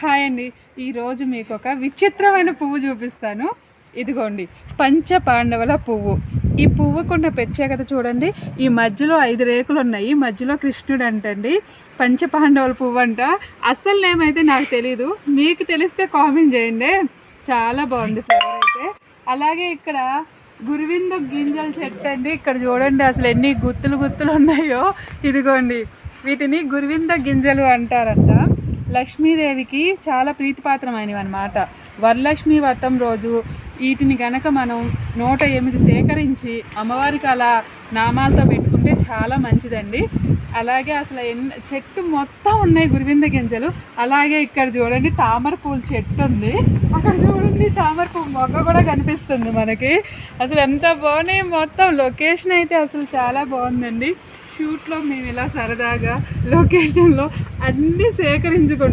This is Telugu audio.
హాయ్ అండి. ఈరోజు మీకు ఒక విచిత్రమైన పువ్వు చూపిస్తాను. ఇదిగోండి పంచ పాండవుల పువ్వు. ఈ పువ్వుకున్న ప్రత్యేకత చూడండి. ఈ మధ్యలో ఐదు రేకులు ఉన్నాయి. మధ్యలో కృష్ణుడు అంటండి పంచ పాండవుల పువ్వు అంట అస్సలు నేమైతే నాకు తెలీదు. మీకు తెలిస్తే కామెంట్ చేయండి. చాలా బాగుంది ఫ్లవర్ అయితే. అలాగే ఇక్కడ గురువింద గింజల చెట్టు అండి. ఇక్కడ చూడండి అసలు ఎన్ని గుత్తులు గుత్తులు ఉన్నాయో. ఇదిగోండి వీటిని గురువింద గింజలు అంటారంట. లక్ష్మీదేవికి చాలా ప్రీతిపాత్రమైనవి అనమాట వరలక్ష్మి వ్రతం రోజు వీటిని గనక మనం నూట ఎనిమిది సేకరించి అమ్మవారికి అలా నామాలతో పెట్టుకుంటే చాలా మంచిదండి. అలాగే అసలు ఎన్ని చెట్టు మొత్తం ఉన్నాయి గురివింద గింజలు. అలాగే ఇక్కడ చూడండి తామర పూల చెట్టు ఉంది. అక్కడ చూడండి తామర పువ్వు మొగ్గ కూడా కనిపిస్తుంది మనకి. అసలు ఎంత బాగున్నాయి మొత్తం. లొకేషన్ అయితే అసలు చాలా బాగుందండి. షూట్లో మేము ఇలా సరదాగా లొకేషన్లో అన్నీ సేకరించుకుంటాం